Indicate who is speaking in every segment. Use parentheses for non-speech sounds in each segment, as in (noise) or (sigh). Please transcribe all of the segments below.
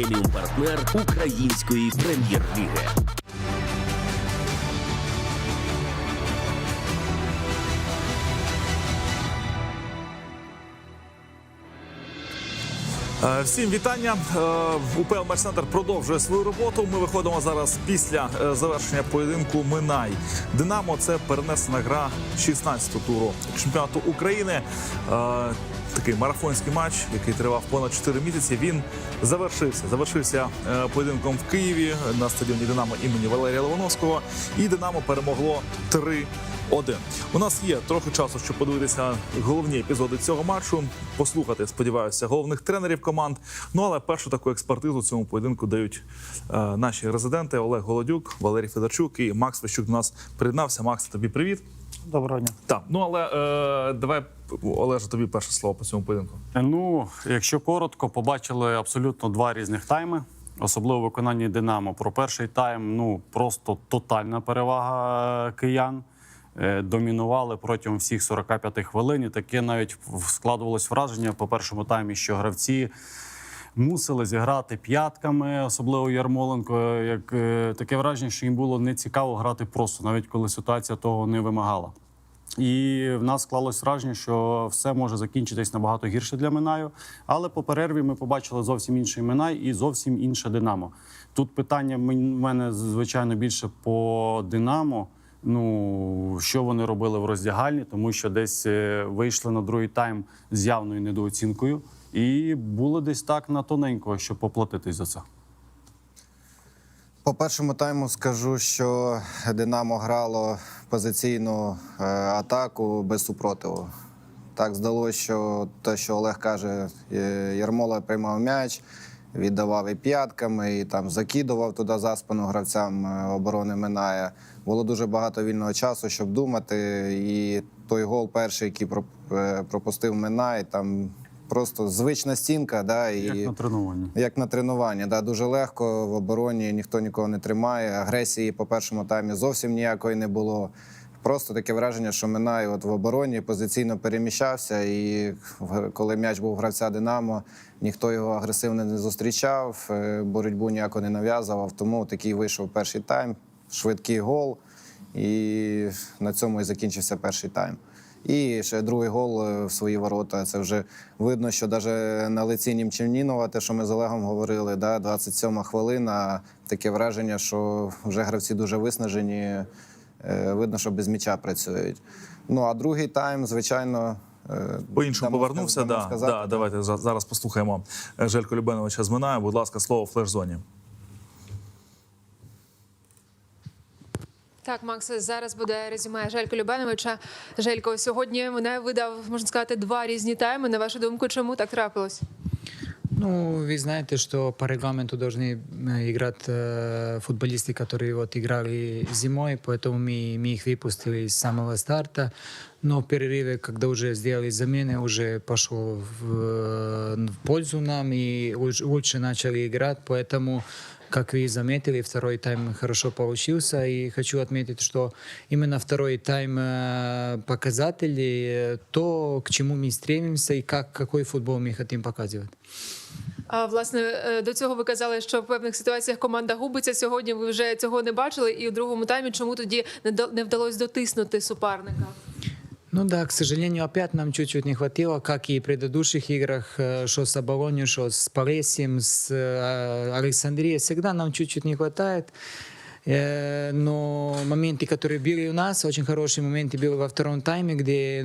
Speaker 1: преміум партнер української прем'єр-ліги.
Speaker 2: Е, Всім вітання. Е, УПЛ Матч-центр продовжує свою роботу. Ми виходимо зараз після е, завершення поєдинку Минай. Динамо це перенесена гра 16-го туру чемпіонату України. Такий марафонський матч, який тривав понад 4 місяці. Він завершився. Завершився е, поєдинком в Києві на стадіоні Динамо імені Валерія Левановського. І Динамо перемогло 3 один. У нас є трохи часу, щоб подивитися головні епізоди цього матчу, послухати, сподіваюся, головних тренерів команд. Ну але першу таку експертизу цьому поєдинку дають е, наші резиденти Олег Голодюк, Валерій Федорчук і Макс Вещук до нас приєднався. Макс, тобі привіт.
Speaker 3: Доброго дня.
Speaker 2: Так, ну але е, давай Олеже, тобі перше слово по цьому поєдинку.
Speaker 3: Ну, якщо коротко, побачили абсолютно два різних тайми. Особливо в виконанні Динамо. Про перший тайм ну просто тотальна перевага киян. Е, Домінували протягом всіх 45 хвилин. І таке навіть складувалось враження по першому таймі, що гравці мусили зіграти п'ятками, особливо Ярмоленко. Як е, таке враження, що їм було не цікаво грати просто, навіть коли ситуація того не вимагала. І в нас склалось враження, що все може закінчитись набагато гірше для Минаю. Але по перерві ми побачили зовсім інший Минай і зовсім інше Динамо. Тут питання в мене звичайно більше по Динамо. Ну що вони робили в роздягальні, тому що десь е, вийшли на другий тайм з явною недооцінкою, і було десь так на тоненько, щоб поплатитись за це.
Speaker 4: По першому тайму скажу, що Динамо грало позиційну е, атаку без супротиву. Так здалося, що те, що Олег каже, е, Ярмола приймав м'яч, віддавав і п'ятками, і там закидував туди за спину гравцям е, оборони Минає. Було дуже багато вільного часу, щоб думати. І той гол перший, який проп- пропустив Минай, там просто звична стінка. Да, і...
Speaker 3: Як на тренуванні.
Speaker 4: Як на тренуванні, да, дуже легко в обороні ніхто нікого не тримає. Агресії по першому таймі зовсім ніякої не було. Просто таке враження, що Минай от в обороні позиційно переміщався, і коли м'яч був гравця Динамо, ніхто його агресивно не зустрічав, е, боротьбу ніяко не нав'язував. Тому такий вийшов перший тайм, швидкий гол, і на цьому і закінчився перший тайм. І ще другий гол е, в свої ворота. Це вже видно, що навіть на лиці Німчевнінова, те, що ми з Олегом говорили, да, 27 хвилина, таке враження, що вже гравці дуже виснажені. Е, Видно, що без м'яча працюють. Ну а другий тайм, звичайно, е,
Speaker 2: По-іншому повернувся. Да,
Speaker 4: сказати,
Speaker 2: да, давайте за- зараз послухаємо Желько Любеновича з Минаю. Будь ласка, слово флеш-зоні.
Speaker 5: Так, Макс, зараз буде резюме Желько Любеновича. Желько, сьогодні мене видав, можна сказати, два різні тайми. На вашу думку, чому так трапилось?
Speaker 6: Ну, вы знаете, что по регламенту должны э, играть э, футболисты, которые вот играли зимой, поэтому мы, мы их выпустили с самого старта. Но в перерыве, когда уже сделали замены, уже пошло в, э, в пользу нам и луч- лучше начали играть, поэтому как вы заметили, второй тайм хорошо получился. И хочу отметить, что именно второй тайм э, показатели, э, то, к чему мы стремимся и как, какой футбол мы хотим показывать.
Speaker 5: А власне е, до цього ви казали, що в певних ситуаціях команда губиться. Сьогодні ви вже цього не бачили. І у другому таймі чому тоді не до- не вдалося дотиснути суперника?
Speaker 6: Ну да, к сожалению, опять нам чуть-чуть не хватило, как и в предыдущих играх, э, что с Абалонью, что с Полесьем, с э, Александрией. Всегда нам чуть-чуть не хватает. Э, Но моменты, которые были у нас, очень хорошие моменты были во втором тайме, где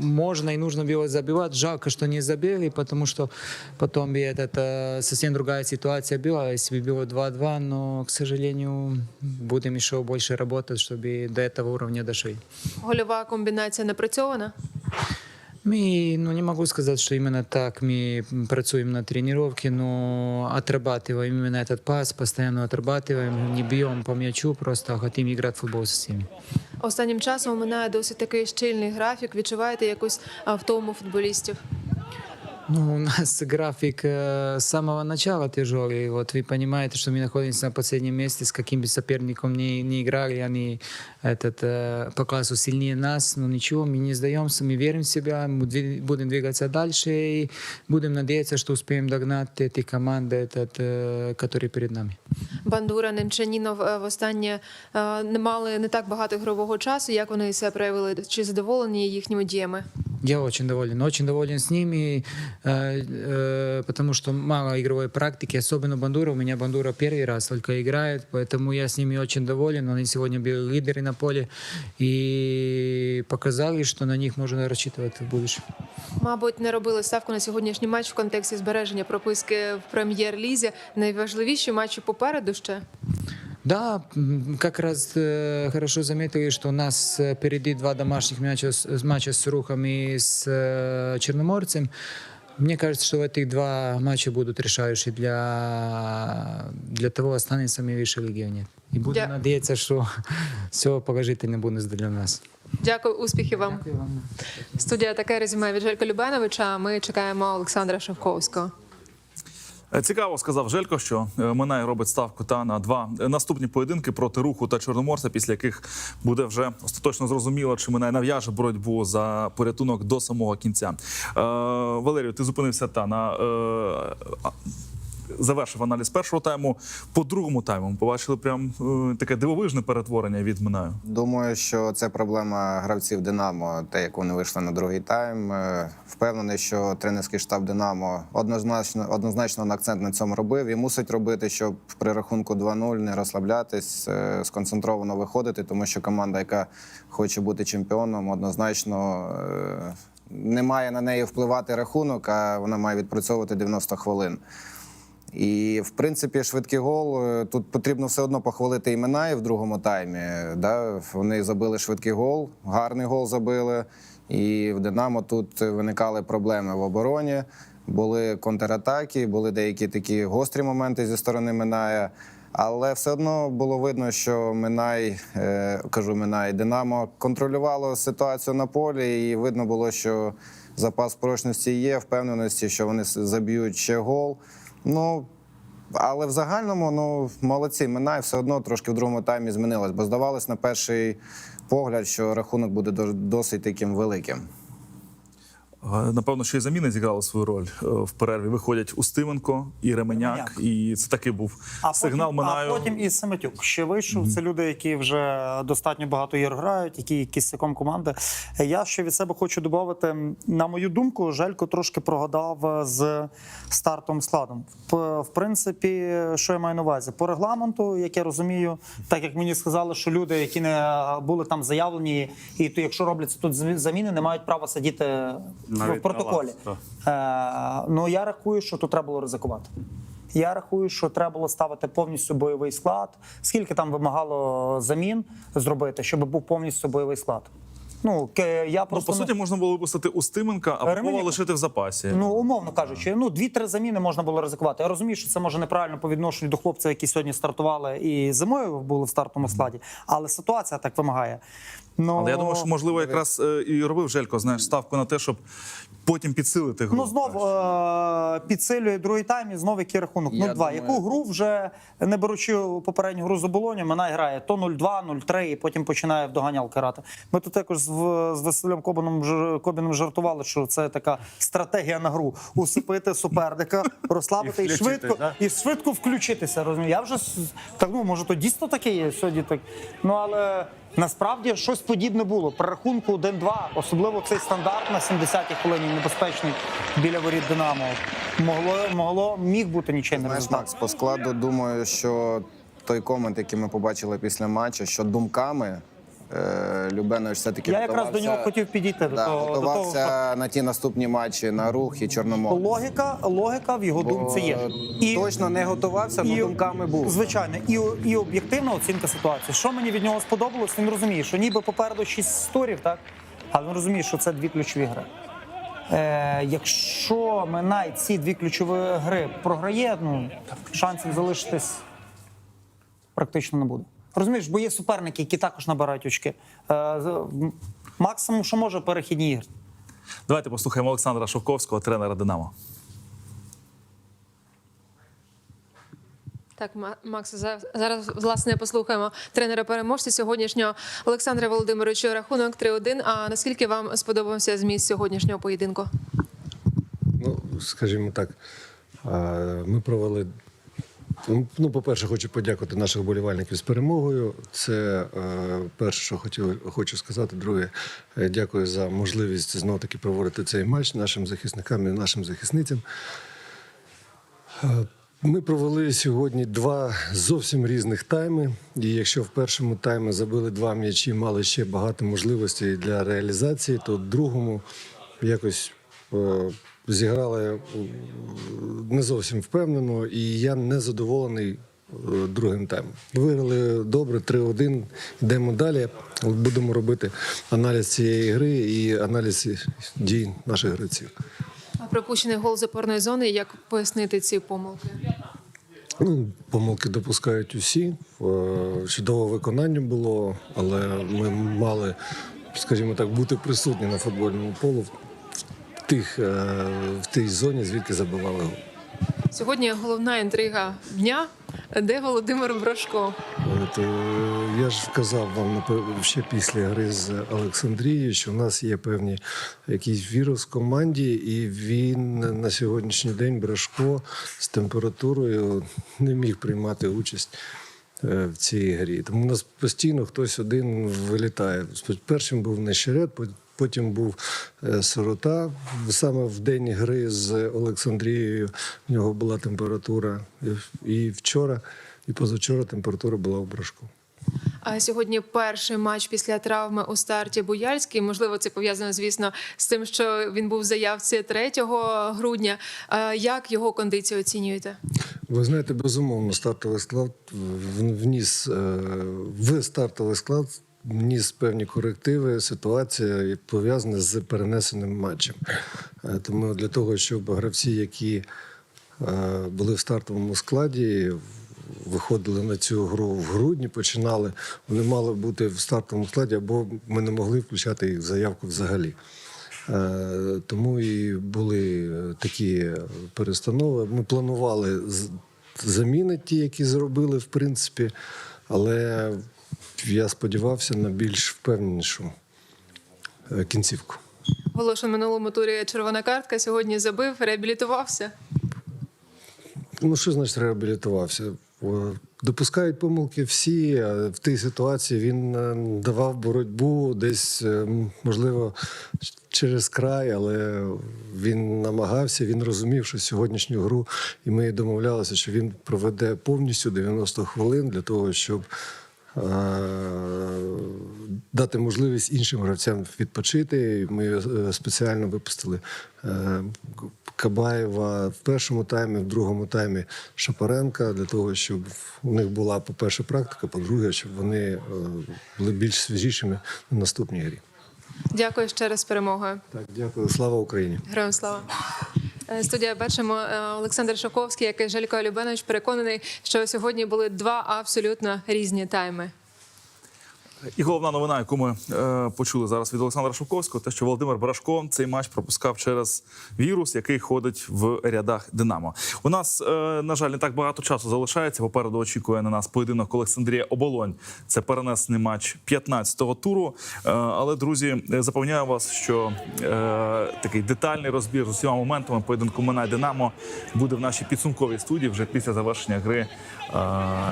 Speaker 6: можно и нужно было забивать. Жалко, что не забили, потому что потом бы этот, э, совсем другая ситуация была, если бы было 2-2. Но, к сожалению, будем еще больше работать, чтобы до этого уровня дошли.
Speaker 5: Гольова комбінація напрацьована.
Speaker 6: Мы, ну, не могу сказать, что именно так мы працуем на тренировке, но отрабатываем именно этот пас, постоянно отрабатываем, не бьем по мячу, просто хотим играть в футбол со всеми.
Speaker 5: Останнім часом минає досить такий щільний графік. Відчуваєте якусь а, втому футболістів?
Speaker 6: Ну, у нас график (laughs) э, с самого начала тяжелый. Вот вы понимаете, что мы находимся на последнем месте, с каким бы соперником ни, ни играли, они этот, э, по классу сильнее нас. Но ничего, мы не сдаемся, мы верим в себя, мы дви- будем двигаться дальше и будем надеяться, что успеем догнать эти команды, этот, э, которые перед нами.
Speaker 5: Бандура, Немчанінов е, востаннє е, не мали не так багато ігрового часу. Як вони себе проявили? Чи задоволені їхніми діями?
Speaker 6: Я очень доволен, очень доволен с ними, э, э, потому что мало игровой практики, особенно Бандура. У меня Бандура первый раз только играет, поэтому я с ними очень доволен. Они сегодня были лидеры на поле и показали, что на них можно рассчитывать в будущем.
Speaker 5: Мабуть, не робили ставку на сьогоднішній матч в контексті збереження прописки в прем'єр-лізі. Найважливіші матчі попереду ще.
Speaker 6: Да, м, как раз э, хорошо заметили, что у нас э, впереди два домашних матча, с- матча с Рухом и с э, Черноморцем. Мне кажется, что этих два матча будут решающие для, для того, останется мы выше лиги или нет. И буду
Speaker 5: Я-
Speaker 6: надеяться, что (laughs) все положительно будет для нас.
Speaker 5: Дякую, успіхів вам. Студія таке резюме від Желька Любеновича. а Ми чекаємо Олександра Шевковського.
Speaker 2: Е, Цікаво сказав Желько, що е, Минай робить ставку та на два е, наступні поєдинки проти руху та чорноморця, після яких буде вже остаточно зрозуміло, чи Минай нав'яже боротьбу за порятунок до самого кінця. Е, Валерію, ти зупинився та на е, завершив аналіз першого тайму. По другому тайму побачили прям е, таке дивовижне перетворення від Минаю.
Speaker 4: Думаю, що це проблема гравців Динамо, те, як вони вийшли на другий тайм. Е, Впевнений, що тренерський штаб Динамо однозначно однозначно на акцент на цьому робив і мусить робити, щоб при рахунку 2-0 не розслаблятись, е, сконцентровано виходити, тому що команда, яка хоче бути чемпіоном, однозначно не має на неї впливати рахунок, а вона має відпрацьовувати 90 хвилин. І в принципі, швидкий гол е, тут потрібно все одно похвалити імена і в другому таймі. Да? Вони забили швидкий гол, гарний гол забили. І в Динамо тут виникали проблеми в обороні. Були контратаки, були деякі такі гострі моменти зі сторони Миная. Але все одно було видно, що Минай, е, кажу Минай, Динамо контролювало ситуацію на полі, і видно було, що запас прочності є, впевненості, що вони заб'ють ще гол. Ну, але в загальному, ну, молодці, Минай все одно трошки в другому таймі змінилась, бо здавалось на перший погляд, що рахунок буде до- досить таким великим.
Speaker 2: Е, Напевно, що і заміни зіграли свою роль Е, в перерві. Виходять Устименко і Ременяк,
Speaker 7: Ременяк.
Speaker 2: і це такий був
Speaker 7: А
Speaker 2: сигнал
Speaker 7: потім,
Speaker 2: Минаю.
Speaker 7: А потім і Семетюк ще вийшов. Це люди, які вже достатньо багато ігор грають, які кістяком команди. Я ще від себе хочу додати. На мою думку, Желько трошки прогадав з стартовим складом. В, принципі, що я маю на увазі? По регламенту, як я розумію, так як мені сказали, що люди, які не були там заявлені, і то, якщо робляться тут заміни, не мають права сидіти в протоколі. Е, ну я рахую, що тут треба було ризикувати. Я рахую, що треба було ставити повністю бойовий склад. Скільки там вимагало замін зробити, щоб був повністю бойовий склад? Ну я
Speaker 2: Ну,
Speaker 7: просто
Speaker 2: по
Speaker 7: не-
Speaker 2: суті, можна було випустити Устименка, а Попова лишити в запасі.
Speaker 7: Ну, умовно кажучи, ну дві-три заміни можна було ризикувати. Я розумію, що це може неправильно по відношенню до хлопців, які сьогодні стартували і зимою були в стартовому складі, але ситуація так вимагає. Ну,
Speaker 2: Але я думаю, що можливо якраз е, і робив Желько, знаєш, ставку на те, щоб потім підсилити гру.
Speaker 7: Ну знов е- підсилює другий тайм і знов який рахунок.
Speaker 4: Я
Speaker 7: 0-2.
Speaker 4: думаю-
Speaker 7: Яку гру вже не беручи попередню гру з оболоні, вона грає то 0-2, 0-3 і потім починає в доганялки грати. Ми тут також з, з Василем Кобаном Кобіном жартували, що це така стратегія на гру: усипити суперника, (laughs) розслабити і,
Speaker 3: І
Speaker 7: швидко
Speaker 3: да?
Speaker 7: і швидко включитися. Розумію. Я вже так ну може то дійсно таке є сьогодні. Так ну але. Насправді щось подібне було. При рахунку 1-2, особливо цей стандарт на 70-й хвилині небезпечний біля воріт Динамо. Могло, могло міг бути
Speaker 4: Знаєш,
Speaker 7: результат.
Speaker 4: Макс, по складу думаю, що той комент, який ми побачили після матчу, що думками Любенович все-таки
Speaker 7: Я якраз до нього хотів підійти до
Speaker 4: да,
Speaker 7: того, до того
Speaker 4: на ті наступні матчі на рух і Чорномор.
Speaker 7: логіка, логіка в його думці є. І
Speaker 4: Точно не готувався, але думками був.
Speaker 7: Звичайно, і, і об'єктивна оцінка ситуації. Що мені від нього сподобалось, він розуміє, що ніби попереду шість турів, так? Але він розуміє, що це дві ключові гри. Е, якщо Минай ці дві ключові гри програє, ну шансів залишитись практично не буде. Розумієш, бо є суперники, які також набирають очки. Е, максимум, що може, перехідні ігри.
Speaker 2: Давайте послухаємо Олександра Шовковського, тренера Динамо.
Speaker 5: Так, Макс, за- зараз власне послухаємо тренера переможця сьогоднішнього Олександра Володимировича. Рахунок 3-1. А наскільки вам сподобався зміст сьогоднішнього поєдинку?
Speaker 8: Ну, скажімо так, ми провели. Ну, по-перше, хочу подякувати наших болівальників з перемогою. Це е, перше, що хотів, хочу сказати. Друге, е, дякую за можливість знову таки проводити цей матч нашим захисникам і нашим захисницям. Е, Ми провели сьогодні два зовсім різних тайми. І якщо в першому таймі забили два м'ячі, мали ще багато можливостей для реалізації, то в другому якось зіграли е, не зовсім впевнено, і я не задоволений е, другим таймом. Виграли добре, 3-1. Йдемо далі. Будемо робити аналіз цієї гри і аналіз дій наших гравців.
Speaker 5: А Пропущений гол з опорної зони. Як пояснити ці помилки?
Speaker 8: Ну, помилки допускають усі. Е, Чудове виконання було, але ми мали, скажімо так, бути присутні на футбольному полу тих, е, в тій зоні, звідки забивали гол.
Speaker 5: Сьогодні головна інтрига дня. Де Володимир Брошко?
Speaker 8: От, е, я ж казав вам ще після гри з Олександрією, що в нас є певні якийсь вірус в команді, і він на сьогоднішній день Брашко з температурою не міг приймати участь. е, В цій грі. Тому у нас постійно хтось один вилітає. Першим був Нещерет, потім був е, Сирота. Саме в день гри з Олександрією в нього була температура. І- вчора, і позавчора температура була у Брашку.
Speaker 5: А сьогодні перший матч після травми у старті Буяльський. Можливо, це пов'язано, звісно, з тим, що він був в заявці 3 грудня. А Як його кондицію оцінюєте?
Speaker 8: Ви знаєте, безумовно, стартовий склад вніс е, в стартовий склад вніс певні корективи, ситуація пов'язана з перенесеним матчем. Е, Тому для того, щоб гравці, які е, були в стартовому складі, виходили на цю гру в грудні, починали, вони мали бути в стартовому складі, або ми не могли включати їх в заявку взагалі. Е, Тому і були такі перестанови. Ми планували заміни ті, які зробили, в принципі, але я сподівався на більш впевненішу е, кінцівку.
Speaker 5: Волошин в минулому турі червона картка. Сьогодні забив, реабілітувався.
Speaker 8: Ну, що значить реабілітувався? Допускають помилки всі. а В тій ситуації він е, давав боротьбу десь, е, можливо, через край, але він намагався, він розумів, що сьогоднішню гру, і ми домовлялися, що він проведе повністю 90 хвилин для того, щоб дати можливість іншим гравцям відпочити. Ми е, спеціально випустили е, Кабаєва в першому таймі, в другому таймі Шапаренка для того, щоб у них була, по-перше, практика, по-друге, щоб вони е, були більш свіжішими на наступній грі.
Speaker 5: Дякую ще раз перемогою.
Speaker 8: Так, дякую. Слава Україні.
Speaker 5: Героям слава. Е, Студія бачимо е, Олександр Шаковський, як і Желько Любенович, переконаний, що сьогодні були два абсолютно різні тайми.
Speaker 2: І головна новина, яку ми е, почули зараз від Олександра Шовковського, те, що Володимир Брашко цей матч пропускав через вірус, який ходить в рядах Динамо. У нас, е, на жаль, не так багато часу залишається. Попереду очікує на нас поєдинок Олександрія Оболонь. Це перенесений матч 15-го туру. Е, але, друзі, запевняю вас, що е, такий детальний розбір з усіма моментами поєдинку Минай Динамо буде в нашій підсумковій студії вже після завершення гри е,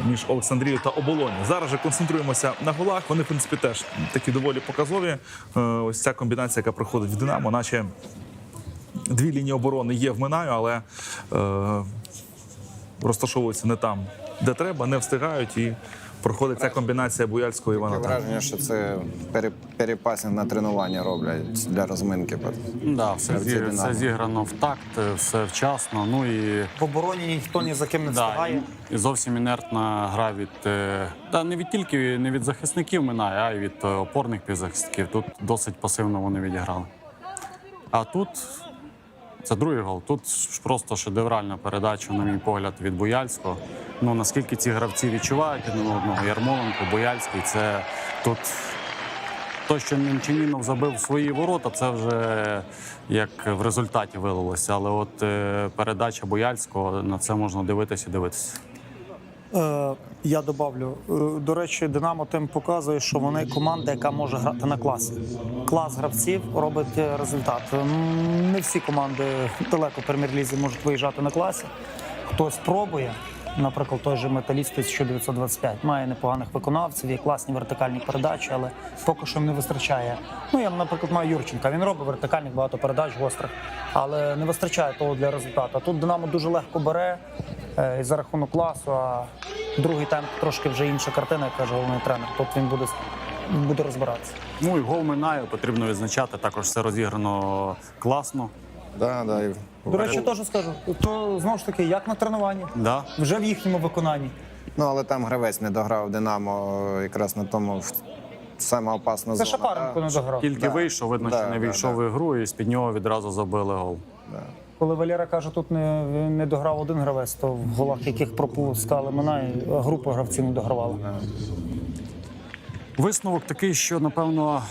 Speaker 2: між Олександрією та Оболонью. Зараз же концентруємося на голах. Вони, в принципі, теж такі доволі показові. Е, Ось ця комбінація, яка проходить в Динамо, наче дві лінії оборони є в Минаю, але е, розташовуються не там, де треба, не встигають і проходить ця комбінація Буяльського і Івана.
Speaker 4: Таке враження, що це пере- перепасінг на тренування роблять для розминки.
Speaker 3: Да, все, зі, все зіграно в такт, все вчасно. Ну і
Speaker 7: В обороні ніхто ні за ким не
Speaker 3: Да,
Speaker 7: встигає.
Speaker 3: і, і зовсім інертна гра від е, та не від тільки не від захисників минає, а й від е, опорних півзахисників. Тут досить пасивно вони відіграли. А тут це другий гол. Тут просто шедевральна передача, на мій погляд, від Бояльського. Ну наскільки ці гравці відчувають один одного Ярмоленко, Бояльський, це тут то, що Немчанінов забив свої ворота, це вже як в результаті вилилося. Але от е, передача Бояльського на це можна дивитися і дивитися.
Speaker 7: Е, я добавлю. Е, До речі, Динамо тим показує, що вони команда, яка може грати на класі. Клас гравців робить е, результат. Не всі команди далеко в прем'єр-лізі можуть виїжджати на класі. Хтось пробує. Наприклад, той же металіст 1925 має непоганих виконавців, є класні вертикальні передачі, але поки що не вистачає. Ну я, наприклад, маю Юрченка. Він робить вертикальних багато передач гострих, але не вистачає того для результату. Тут Динамо дуже легко бере е, і за рахунок класу. А другий тайм трошки вже інша картина, як каже головний тренер. Тут він буде буде розбиратися.
Speaker 3: Ну і гол минає, потрібно відзначати. Також все розіграно класно.
Speaker 4: Да, да, і
Speaker 7: До речі, теж скажу. То знову ж таки, як на тренуванні,
Speaker 3: Да.
Speaker 7: вже в їхньому виконанні.
Speaker 4: Ну, але там гравець не дограв Динамо якраз на тому в- саме опасна
Speaker 7: Це
Speaker 4: зона.
Speaker 7: Шапаренко не дограв.
Speaker 3: Тільки
Speaker 4: Да.
Speaker 3: вийшов, видно,
Speaker 4: Да,
Speaker 3: що не
Speaker 4: да,
Speaker 3: війшов
Speaker 4: да.
Speaker 3: в ігру, і з-під нього відразу забили гол.
Speaker 7: Коли Валера каже, тут не, не дограв один гравець, то в голах, яких пропускали мене, група гравців не догравала.
Speaker 3: Висновок такий, що напевно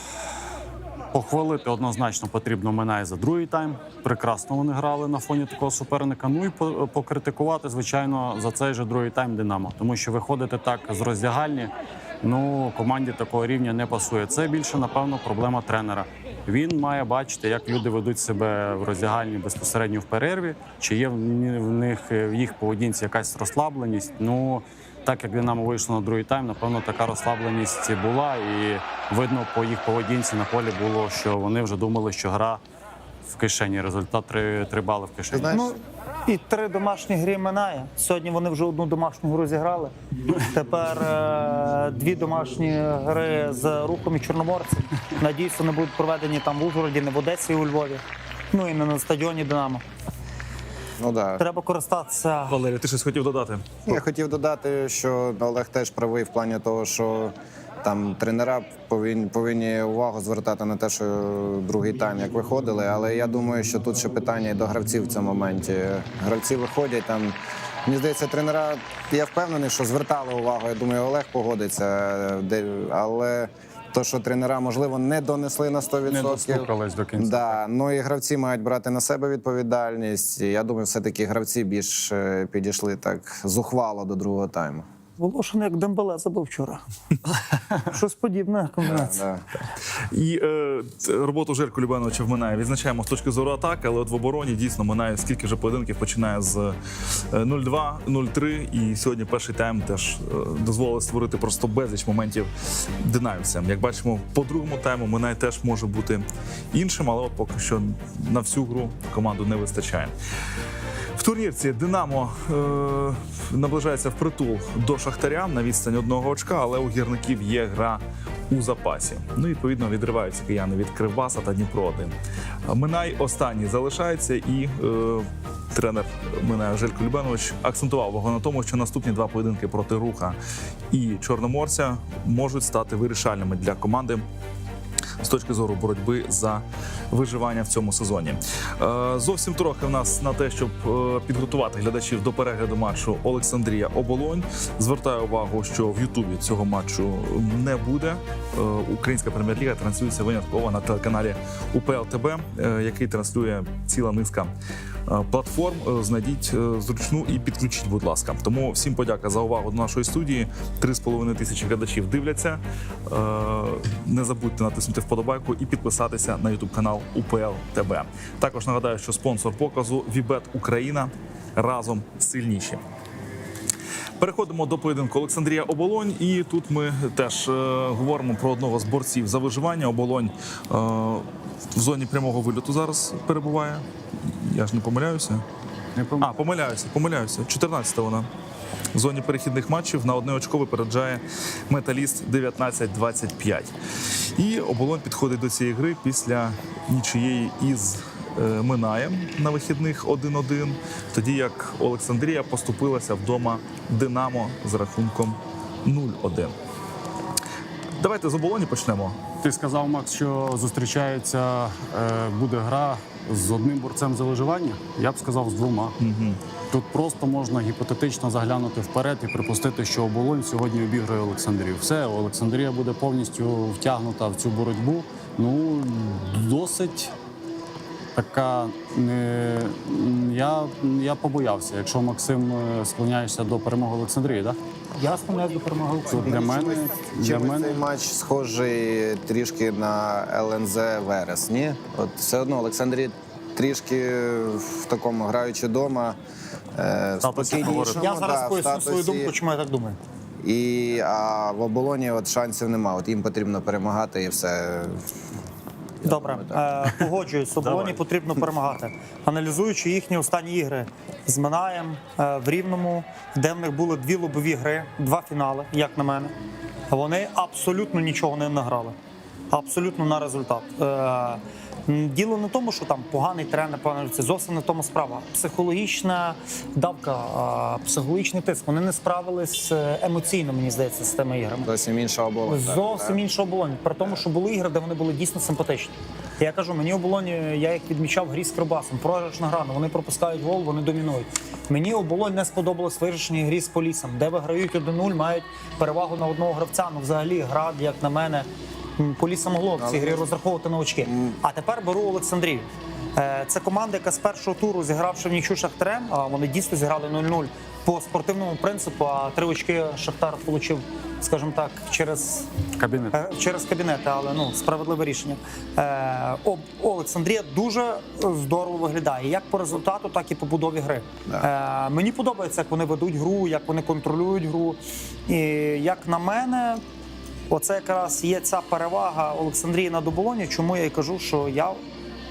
Speaker 3: похвалити однозначно потрібно Минай за другий тайм. Прекрасно вони грали на фоні такого суперника. Ну і по- покритикувати, звичайно, за цей же другий тайм Динамо, тому що виходити так з роздягальні. Ну, команді такого рівня не пасує. Це більше, напевно, проблема тренера. Він має бачити, як люди ведуть себе в роздягальні безпосередньо в перерві, чи є в них е, в їх поведінці якась розслабленість. Ну так як Динамо вийшло на другий тайм, напевно, така розслабленість була, і видно по їх поведінці на полі було, що вони вже думали, що гра в кишені. Результат три, три бали в кишені.
Speaker 4: знаєш,
Speaker 7: Ну і три домашні гри минає. Сьогодні вони вже одну домашню гру зіграли. Тепер е, дві домашні гри з рухом і чорноморцем. Надіюсь, вони будуть проведені там в Ужгороді, не в Одесі і у Львові. Ну і не на стадіоні Динамо.
Speaker 4: Ну да.
Speaker 7: Треба користатися.
Speaker 2: Валерій, ти щось хотів додати?
Speaker 4: Я хотів додати, що Олег теж правий в плані того, що там тренера повинні, повинні увагу звертати на те, що другий тайм як виходили. Але я думаю, що тут ще питання і до гравців в цьому моменті. Гравці виходять там. Мені здається, тренера, я впевнений, що звертали увагу. Я думаю, Олег погодиться. Де, але то, що тренера, можливо, не донесли на 100%.
Speaker 3: Не дослухались до кінця.
Speaker 4: Да, ну і гравці мають брати на себе відповідальність. Я думаю, все-таки гравці більш е, підійшли так зухвало до другого тайму.
Speaker 7: Волошин як Дембеле забив вчора. (laughs) Щось подібне комбінація.
Speaker 2: І е, роботу Желько Любановича в Минає відзначаємо з точки зору атаки, але от в обороні дійсно Минає скільки вже поєдинків починає з е, 0-2, 0-3. І сьогодні перший тайм теж е, дозволили створити просто безліч моментів динамівцям. Як бачимо, по другому тайму Минай теж може бути іншим, але от поки що на всю гру команду не вистачає. В турнірці Динамо е, наближається впритул до Шахтаря на відстань одного очка, але у гірників є гра у запасі. Ну, відповідно, відриваються кияни від Кривбаса та Дніпро 1. Минай останній залишається, і е, тренер Миная Желько Любенович акцентував увагу на тому, що наступні два поєдинки проти руха і Чорноморця можуть стати вирішальними для команди з точки зору боротьби за виживання в цьому сезоні. Е, Зовсім трохи в нас на те, щоб е, підготувати глядачів до перегляду матчу Олександрія Оболонь. Звертаю увагу, що в Ютубі цього матчу не буде. Е, Українська прем'єр-ліга транслюється винятково на телеканалі УПЛ ТБ, е, який транслює ціла низка платформ. Знайдіть зручну і підключіть, будь ласка. Тому всім подяка за увагу до нашої студії. Три з половиною тисячі глядачів дивляться. Не забудьте натиснути вподобайку і підписатися на ютуб канал УПЛ ТБ. Також нагадаю, що спонсор показу Вібет Україна разом сильніші. Переходимо до поєдинку Олександрія Оболонь, і тут ми теж е, говоримо про одного з борців за виживання. Оболонь е, в зоні прямого вильоту зараз перебуває. Я ж не помиляюся.
Speaker 3: Не пом-
Speaker 2: А, помиляюся, помиляюся. 14-та вона. В зоні перехідних матчів на одне очко випереджає металіст 19-25. І оболонь підходить до цієї гри після нічиєї із е, Минаєм на вихідних 1-1, тоді як Олександрія поступилася вдома Динамо з рахунком 0-1. Давайте з оболоні почнемо.
Speaker 3: Ти сказав, Макс, що зустрічається, е, буде гра з одним борцем за виживання, я б сказав, з двома. Тут просто можна гіпотетично заглянути вперед і припустити, що оболонь сьогодні обіграє Олександрію. Все, Олександрія буде повністю втягнута в цю боротьбу. Ну досить така не я, я побоявся. Якщо Максим склоняєшся до перемоги Олександрії, так?
Speaker 7: Я склоняюсь до перемоги
Speaker 3: То для мене для
Speaker 4: Чим
Speaker 3: мене
Speaker 4: цей матч схожий трішки на ЛНЗ Верес, ні? От все одно Олександрі трішки в такому граючи вдома. Е, спокійнішому.
Speaker 7: Я зараз
Speaker 4: да,
Speaker 7: поясню свою думку, чому я так думаю.
Speaker 4: І а в оболоні от шансів немає. От їм потрібно перемагати і все.
Speaker 7: Добре, е, погоджуюсь, оболоні потрібно перемагати. Аналізуючи їхні останні ігри з Минаєм е, в Рівному, де в них були дві лобові гри, два фінали, як на мене. Вони абсолютно нічого не награли. Абсолютно на результат. Е, Діло не в тому, що там поганий тренер, поганий це зовсім не в тому справа. Психологічна давка, е, психологічний тиск. Вони не справились е, емоційно, мені здається, з тими іграми.
Speaker 4: Зовсім інша оболонь.
Speaker 7: Зовсім інша оболонь. При тому, що були ігри, де вони були дійсно симпатичні. Я кажу, мені оболоні, я їх відмічав грі з Кривбасом. Програшна гра, ну, вони пропускають гол, вони домінують. Мені оболонь не сподобалось вирішення грі з Полісом, де виграють 1-0, мають перевагу на одного гравця. Ну, взагалі, гра, як на мене, Поліса могло в цій грі розраховувати на очки. А тепер беру Олександрію. Е, Це команда, яка з першого туру, зігравши в нічу Шахтарем, а вони дійсно зіграли 0-0 по спортивному принципу, а три очки Шахтар отримав, скажімо так, через
Speaker 3: кабінет.
Speaker 7: Е, через кабінети, але ну справедливе рішення. Е, Олександрія дуже здорово виглядає, як по результату, так і по будові гри. Мені подобається, як вони ведуть гру, як вони контролюють гру. І як на мене, оце якраз є ця перевага Олександрії над оболоні. Чому я і кажу, що я,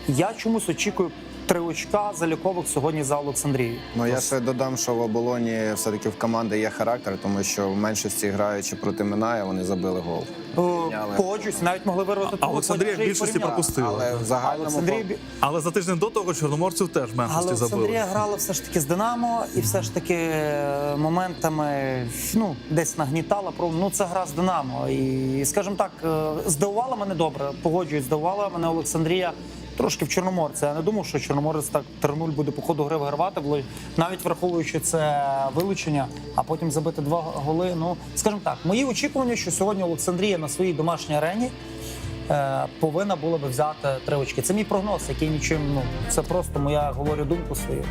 Speaker 7: я чомусь очікую три очка залікових сьогодні за Олександрією.
Speaker 4: Ну я ще додам, що в оболоні все-таки в команди є характер, тому що в меншості граючи проти Минає, вони забили гол.
Speaker 7: Е, Погоджуюсь, навіть могли вирвати.
Speaker 2: А Олександрія в більшості пропустила.
Speaker 4: Але в загальному
Speaker 7: Олександрія
Speaker 2: Але за тиждень до того чорноморців теж меншості забили.
Speaker 7: Олександрія грала все ж таки з Динамо і все ж таки е, моментами ну, десь нагнітала. Про- Ну, це гра з Динамо. І, скажімо так, е, здивувала мене добре. Погоджуюсь, здивувала мене Олександрія. Трошки в Чорноморці. Я не думав, що Чорноморець так 3-0 буде по ходу гри вигравати, навіть враховуючи це вилучення, а потім забити два голи. Ну, скажімо так, мої очікування, що сьогодні Олександрія на своїй домашній арені е, повинна була би взяти три очки. Це мій прогноз, який нічим. Ну це просто моя говорю думку свою.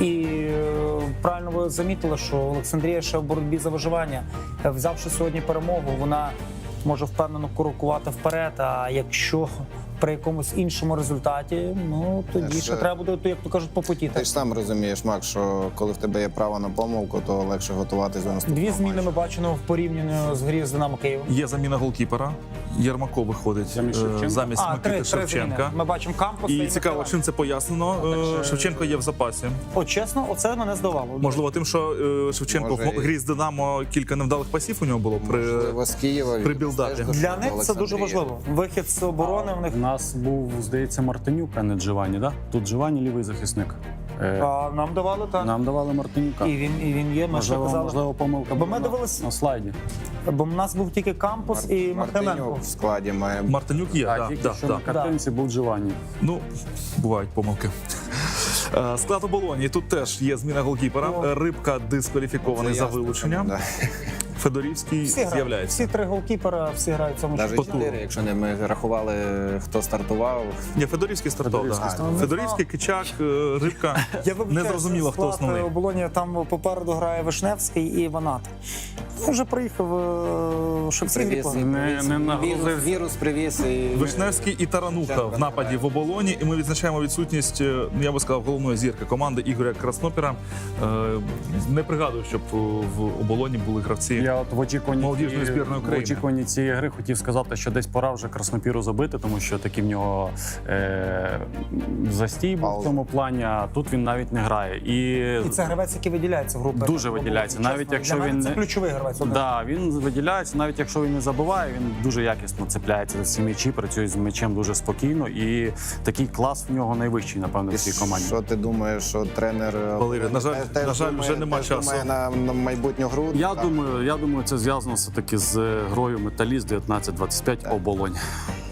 Speaker 7: І е, правильно ви замітили, що Олександрія ще в боротьбі за виживання, Е, взявши сьогодні перемогу, вона може впевнено крокувати вперед. А якщо при якомусь іншому результаті, ну тоді ще треба буде, то, як то кажуть, попотіти.
Speaker 4: Ти ж сам розумієш, Мак, що коли в тебе є право на помилку, то легше готуватись до наступного
Speaker 7: Дві зміни
Speaker 4: матчу.
Speaker 7: ми бачимо в порівнянні з грі з Динамо Києва.
Speaker 2: Є заміна голкіпера. Єрмаков виходить
Speaker 3: Замість
Speaker 2: е,
Speaker 3: Шевченка?
Speaker 2: замість
Speaker 7: А,
Speaker 2: Микити
Speaker 7: три, три.
Speaker 2: Шевченка.
Speaker 7: Ми бачимо кампус.
Speaker 2: І цікаво, чим це пояснено. Е, Шевченко є в запасі.
Speaker 7: От чесно, оце мене здивувало.
Speaker 2: Можливо, тим, що е, Шевченко
Speaker 4: Може,
Speaker 2: в грі з Динамо кілька невдалих пасів у нього було при
Speaker 4: Можливо, з Києва
Speaker 2: при білдапі.
Speaker 7: Для них це дуже важливо. Вихід з оборони в них.
Speaker 3: У нас був, здається, Мартинюк, а не Джованні, да? Тут Джованні лівий захисник. Е,
Speaker 7: А нам давали так.
Speaker 3: Нам давали Мартинюка.
Speaker 7: І він, і він є. Ми ще
Speaker 3: Можливо,
Speaker 7: казали.
Speaker 3: можливо, помилка
Speaker 7: Бо
Speaker 3: була
Speaker 7: ми
Speaker 3: на-
Speaker 7: дивились-
Speaker 3: на слайді.
Speaker 7: Бо в нас був тільки кампус і Мартиненко.
Speaker 4: Мартинюк в складі має
Speaker 2: Мартинюк є.
Speaker 3: Так, тільки
Speaker 2: да,
Speaker 3: що на картинці був Джованні.
Speaker 2: Ну, бувають помилки. Е, Склад оболоні. Тут теж є зміна голкіпера. Рибка дискваліфікований за вилучення.
Speaker 4: да.
Speaker 2: Федорівський
Speaker 7: Всі
Speaker 2: з'являється.
Speaker 7: Всі три голкіпера, всі грають в цьому
Speaker 4: Навіть чотири, якщо не ми рахували, хто стартував.
Speaker 2: Ні, Федорівський стартував.
Speaker 3: Федорівський
Speaker 2: да.
Speaker 4: стартував.
Speaker 2: Федорівський, Кичак, е, Рибка. (laughs)
Speaker 7: Я
Speaker 2: Не зрозуміло, хто основний.
Speaker 7: е, Оболоні там попереду грає Вишневський і Ванат. Він вже приїхав, пограти.
Speaker 3: Не-
Speaker 4: вірус, привіз і
Speaker 2: Вишневський і Тарануха в нападі в оболоні. І ми відзначаємо відсутність, е, я би сказав, головної зірки команди Ігоря Краснопіра. Не пригадую, щоб в оболоні були гравці.
Speaker 3: Я от в очікуванні, цієї-
Speaker 2: збірної
Speaker 3: в очікуванні цієї гри хотів сказати, що десь пора вже Краснопіру забити, тому що такий в нього е, застій був в цьому плані, а тут він навіть не грає. І,
Speaker 7: І це гравець, який виділяється в групі.
Speaker 3: Дуже виділяється,
Speaker 7: Чесно,
Speaker 3: навіть якщо
Speaker 7: для мене
Speaker 3: він
Speaker 7: це
Speaker 3: не-
Speaker 7: ключовий гравець. один.
Speaker 3: Да, він виділяється, навіть якщо він не забиває, він дуже якісно цепляється за ці м'ячі, працює з м'ячем дуже спокійно. І такий клас в нього найвищий, напевно, в цій команді.
Speaker 4: Що ти думаєш, що тренер е,
Speaker 2: Валерій, на жаль-
Speaker 4: теж- теж
Speaker 2: на жаль,
Speaker 4: думає-
Speaker 2: вже нема
Speaker 4: теж
Speaker 2: часу.
Speaker 4: думає на, на майбутню гру?
Speaker 3: Я
Speaker 4: Так.
Speaker 3: думаю, я думаю, це зв'язано все таки з грою Металіст 19-25 оболонь.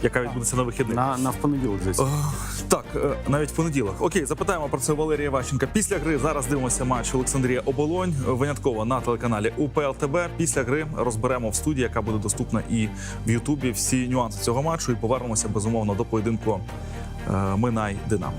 Speaker 2: яка відбудеться на вихідних.
Speaker 3: На, на в понеділок десь.
Speaker 2: Так, е, навіть в понеділок. Окей, запитаємо про це Валерія Ващенка. Після гри зараз дивимося матч Олександрія Оболонь винятково на телеканалі УПЛ ТБ. Після гри розберемо в студії, яка буде доступна і в Ютубі всі нюанси цього матчу. І повернемося безумовно до поєдинку е, Минай Динамо.